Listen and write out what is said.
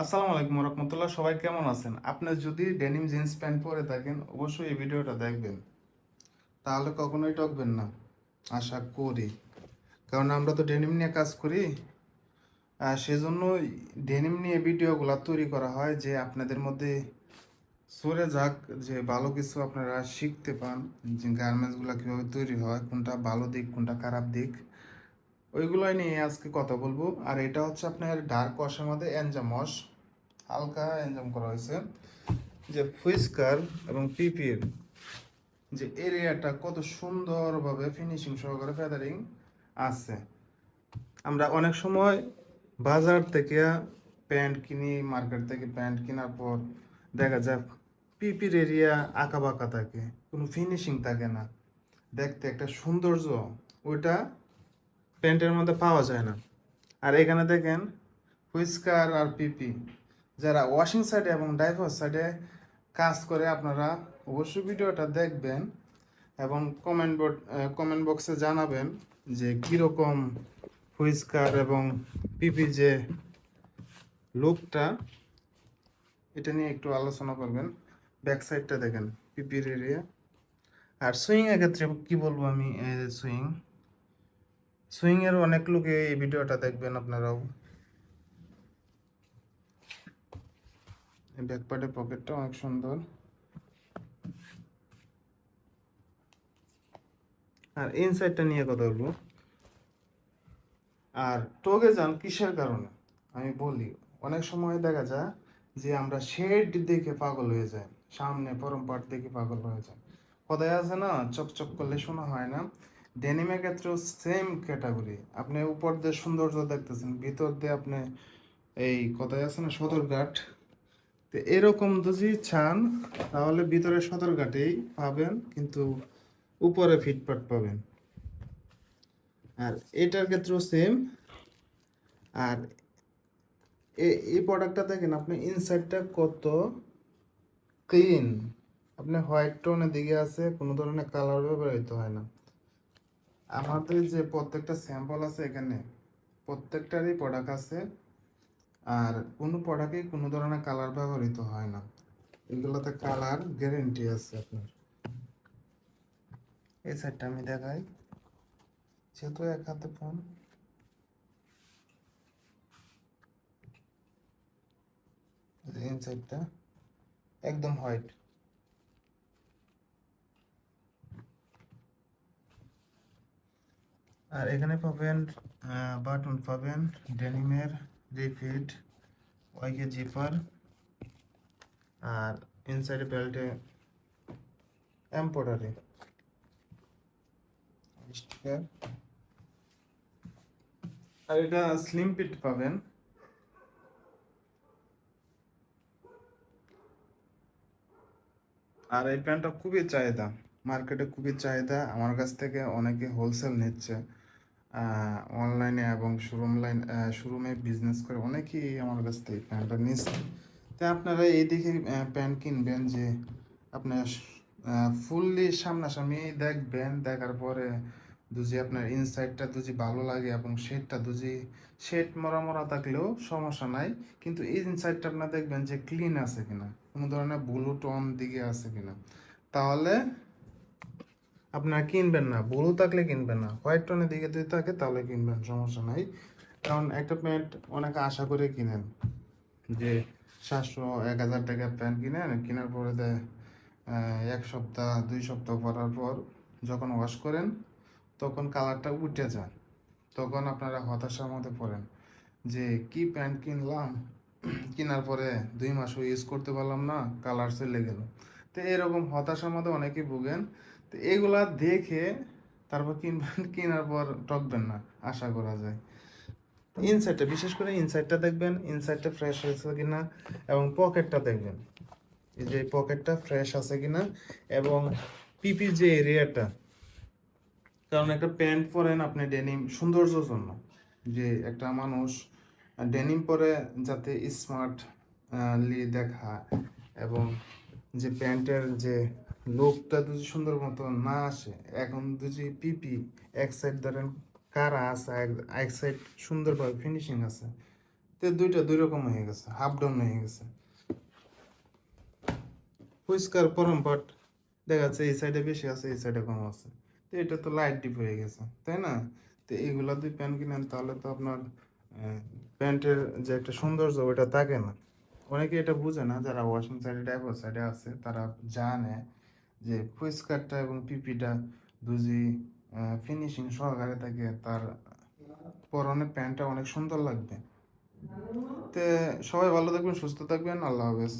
আসসালামু আলাইকুম রহমতুল্লাহ, সবাই কেমন আছেন? আপনি যদি ডেনিম জিন্স প্যান্ট পরে থাকেন, অবশ্যই এই ভিডিওটা দেখবেন। তাহলে কখনোই টকবেন না। আশা করি। কারণ আমরা তো ডেনিম নিয়ে কাজ করি। আর সেজন্য ডেনিম নিয়ে ভিডিওগুলো তৈরি করা হয় যে আপনাদের মধ্যে সরে যাক, যে ভালো কিছু আপনারা শিখতে পান, যে গার্মেন্টসগুলো কীভাবে তৈরি হয়, কোনটা ভালো দিক, কোনটা খারাপ দিক। ওইগুলোই নিয়ে আজকে কথা বলব। আর এটা হচ্ছে আপনার ডার্ক ওয়াশের মধ্যে অ্যানজামস হালকা অ্যানজাম করা হয়েছে। যে ফুইস্কার এবং পিপির যে এরিয়াটা কত সুন্দরভাবে ফিনিশিং সহকারে ফেদারিং আছে। আমরা অনেক সময় বাজার থেকে প্যান্ট কিনি, মার্কেট থেকে প্যান্ট কেনার পর দেখা যায় পিপির এরিয়া আঁকা বাঁকা থাকে, কোনো ফিনিশিং থাকে না। দেখতে একটা সৌন্দর্য, ওইটা প্যান্টের মধ্যে পাওয়া যায় না। আর এখানে দেখেন, হুইস্কার আর পিপি। যারা ওয়াশিং সাইডে এবং ডাইভার সাইডে কাজ করে, আপনারা অবশ্যই ভিডিওটা দেখবেন এবং কমেন্ট বোর্ড কমেন্ট বক্সে জানাবেন যে কীরকম হুইস্কার এবং পিপি যে লুকটা, এটা নিয়ে একটু আলোচনা করবেন। ব্যাক সাইডটা দেখেন, পিপির এরিয়া আর সুইং এর ক্ষেত্রে কি বলব আমি সুইং। সুইং এর অনেক লোকে এই ভিডিওটা দেখবেন আপনারাও। ব্যাক পার্টের পকেটটা অনেক সুন্দর। আর ইনসাইডটা নিয়ে কথা বলব। আর টোগে যান কিসের কারণে? আমি বলি, অনেক সময় দেখা যায় যে আমরা শেড দেখে পাগল হয়ে যাই, সামনে পরম পাট দেখে পাগল হয়ে যায় কথায় আছে না, চকচক করলে শোনা হয় না। ডেনিমের ক্ষেত্রেও সেম ক্যাটাগরি আপনি উপর দিয়ে সৌন্দর্য দেখতেছেন, ভিতর দিয়ে আপনি এই কথায় আছে না, সদরঘাট। তো এরকম যদি চান, তাহলে ভিতরে সদরঘাটেই পাবেন, কিন্তু উপরে ফিটপাট পাবেন। আর এটার ক্ষেত্রেও সেম আর এই প্রোডাক্টটা দেখেন, আপনি ইনসাইডটা কত ক্লিন আপনি হোয়াইট টোনের দিকে আছে, কোনো ধরনের কালার ব্যবহৃত হয় না। আমাদের যে প্রত্যেকটা স্যাম্পল আছে এখানে, প্রত্যেকটারই প্রোডাক্ট আছে, আর কোনো প্রোডাক্টে কোনো ধরনের কালার ব্যবহৃত হয় না। এগুলোতে কালার গ্যারেন্টি আছে আপনার। এই সাইডটা আমি দেখাই। যেহেতু এক হাতে ফোন ইনসাইডটা একদম হোয়াইট আর এখানে পাবেন বাটন পাবেন, ডেনিমের রিফিট ওয়াইকে জিপার, আর ইনসাইড বেল্টে এম্পোডারি আর এটা স্লিম পিট পাবেন। আর এই প্যান্টটা খুবই চাহিদা মার্কেটে খুবই চাহিদা, আমার কাছ থেকে অনেকে হোলসেল নিচ্ছে। অনলাইনে এবং শোরুম লাইন শোরুমে বিজনেস করে অনেকেই আমার কাছ থেকে প্যান্টটা নিচ্ছে তাই আপনারা এই দেখে প্যান্ট কিনবেন যে আপনার ফুললি সামনাসামনি দেখবেন, দেখার পরে দুজি আপনার ইনসাইডটা দুজি ভালো লাগে এবং শেডটা দুজি শেড মরা মরা থাকলেও সমস্যা নাই। কিন্তু এই ইনসাইডটা আপনার দেখবেন যে ক্লিন আছে কিনা, কোনো ধরনের ব্লু টন দিকে আছে কিনা। তাহলে আপনারা কিনবেন না ব্লু থাকলে কিনবেন না। হোয়াইট টোনের দিকে যদি থাকে তাহলে কিনবেন সমস্যা নাই। কারণ একটা প্যান্ট অনেকে আশা করে কিনেন। যে সাতশো এক হাজার টাকার প্যান্ট কিনেন কেনার পরে দেয় এক সপ্তাহ দুই সপ্তাহ পরার পর যখন ওয়াশ করেন তখন কালারটা উঠে যায়। তখন আপনারা হতাশার মধ্যে পড়েন। যে কি প্যান্ট কিনলাম কেনার পরে দুই মাসও ইউজ করতে পারলাম না কালার চলে গেল। তো এরকম হতাশার মধ্যে অনেকেই ভুগেন। তো এগুলা দেখে তারপর কিনবেন, কেনার পর টকবেন না, আশা করা যায়। ইনসাইডটা বিশেষ করে ইনসাইডটা দেখবেন ইনসাইডটা ফ্রেশ হয়েছে কিনা এবং পকেটটা দেখবেন। এই যে পকেটটা ফ্রেশ আছে কিনা এবং পিপি যে এরিয়াটা কারণ একটা প্যান্ট পরেন আপনি ডেনিম সৌন্দর্যের জন্য। যে একটা মানুষ ডেনিম পরে যাতে স্মার্ট লি দেখা এবং যে প্যান্টের যে লুকটা যদি সুন্দর মতো না আসে, এখন যদি পিপি, এক সাইড ধরেন কারা আছে এক- সাইড সুন্দরভাবে ফিনিশিং আছে, তো দুইটা দুই রকম হয়ে গেছে হাফ ডাউন হয়ে গেছে। পরিষ্কার পরম পাট, দেখা যাচ্ছে এই সাইডে বেশি আছে, এই সাইডে কম আছে, তো এটা তো লাইট ডিপ হয়ে গেছে, তাই না? তো এইগুলা দুই প্যান্ট কিনেন, তাহলে তো আপনার প্যান্টের যে একটা সৌন্দর্য, ওইটা থাকে না। অনেকে এটা বুঝে না, যারা ওয়াশিং সাইডে ডাইভার সাইডে আছে, তারা জানে যে পরিষ্কারটা এবং পিপিটা দুজি ফিনিশিং সহকারে থাকে, তার পরনে প্যান্টটা অনেক সুন্দর লাগবে। তে সবাই ভালো থাকবেন, সুস্থ থাকবেন, আল্লাহ হাফেজ।